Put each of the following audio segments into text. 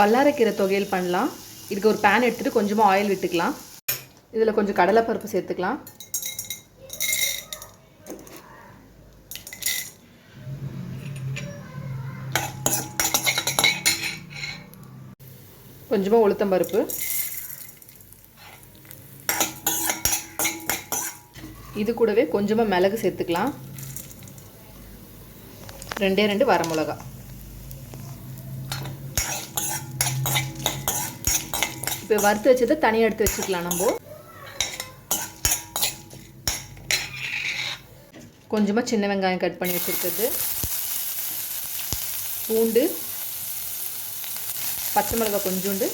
வல்லாரைக்கீரை தொகையல் பண்ணலாம். இதுக்கு ஒரு பேன் எடுத்துகிட்டு கொஞ்சமாக ஆயில் விட்டுக்கலாம். இதில் கொஞ்சம் கடலைப்பருப்பு சேர்த்துக்கலாம். கொஞ்சமாக உளுத்தம் பருப்பு இது கூடவே கொஞ்சமாக மிளகு சேர்த்துக்கலாம். ரெண்டே ரெண்டு வரமிளகா. இப்போ வறுத்து வச்சதை தனியாக எடுத்து வச்சுக்கலாம் நம்ம. கொஞ்சமாக சின்ன வெங்காயம் கட் பண்ணி வச்சுருக்கிறது. பூண்டு பச்சை மிளகாய் கொஞ்சோண்டு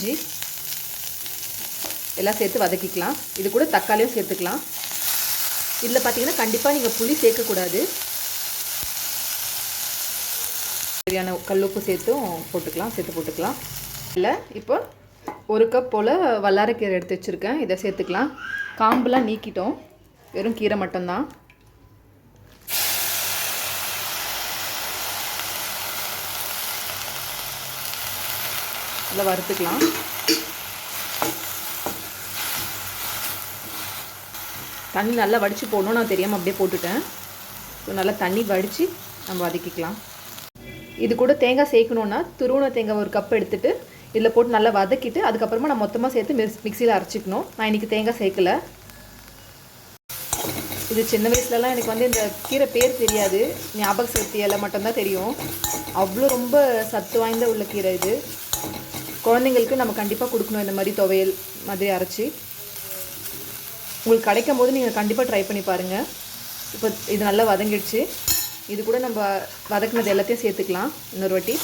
ஜி எல்லாம் சேர்த்து வதக்கிக்கலாம். இது கூட தக்காளியும் சேர்த்துக்கலாம். இதில் பார்த்தீங்கன்னா கண்டிப்பாக நீங்கள் புளி சேர்க்கக்கூடாது. சரியான கல்லுப்பு சேர்த்தும் போட்டுக்கலாம் சேர்த்து போட்டுக்கலாம். இல்லை இப்போ ஒரு கப் போல் வல்லாரக்கீரை எடுத்து வச்சுருக்கேன். இதை சேர்த்துக்கலாம். காம்புலாம் நீக்கிட்டோம். வெறும் கீரை மட்டும்தான். இதில் வறுத்துக்கலாம். தண்ணி நல்லா வடித்து போடணும் நான் தெரியாமல் அப்படியே போட்டுட்டேன். ஸோ நல்லா தண்ணி வடித்து நம்ம வதக்கிக்கலாம். இது கூட தேங்காய் சேர்க்கணுன்னா துருவண தேங்காய் ஒரு கப் எடுத்துகிட்டு இதில் போட்டு நல்லா வதக்கிட்டு அதுக்கப்புறமா நான் மொத்தமாக சேர்த்து மிக்ஸ் மிக்சியில் அரைச்சிக்கணும். நான் இன்றைக்கி தேங்காய் சேர்க்கல. இது சின்ன வயசுலலாம் எனக்கு வந்து இந்த கீரை பேர் தெரியாது. ஞாபக சக்தி எல்லாம் மட்டும்தான் தெரியும். அவ்வளோ ரொம்ப சத்து வாய்ந்த உள்ள கீரை இது. குழந்தைங்களுக்கு நம்ம கண்டிப்பாக கொடுக்கணும் இந்த மாதிரி துவையல் மாதிரி அரைச்சி. உங்களுக்கு கிடைக்கும் போது நீங்கள் கண்டிப்பாக ட்ரை பண்ணி பாருங்கள் இப்போ இது நல்லா வதங்கிடுச்சு. இது கூட நம்ம வதக்குனது எல்லாத்தையும் சேர்த்துக்கலாம். இன்னொரு வாட்டி.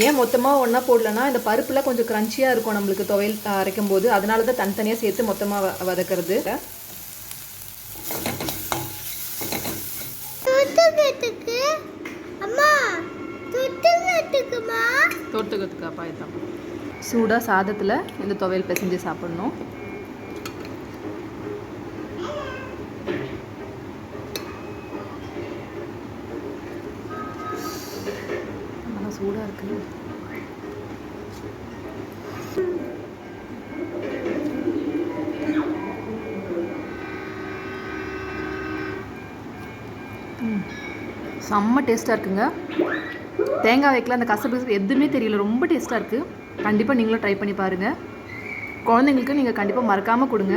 ஏன் மொத்தமாக ஒன்றா போடலன்னா இந்த பருப்புலாம் கொஞ்சம் க்ரன்ச்சியாக இருக்கும் நம்மளுக்கு துவையல் அரைக்கும் போது அதனால தான் தனித்தனியாக சேர்த்து மொத்தமாக வதக்கிறது. தொட்டுக்கிறதுக்கு அம்மா தொட்டுக்கிறதுக்குமா தொட்டுக்கிறதுக்கு பாயசம். சூடாக சாதத்தில் இந்த துவையல் பிசைஞ்சு சாப்பிடணும். சூடாக இருக்கு. செம்ம டேஸ்ட்டாக இருக்குங்க. தேங்காய் வைக்கல அந்த கசப்பு எதுவுமே தெரியல. ரொம்ப டேஸ்ட்டாக இருக்குது கண்டிப்பாக நீங்களும் ட்ரை பண்ணி பாருங்கள் குழந்தைங்களுக்கு நீங்கள் கண்டிப்பாக மறக்காமல் கொடுங்க.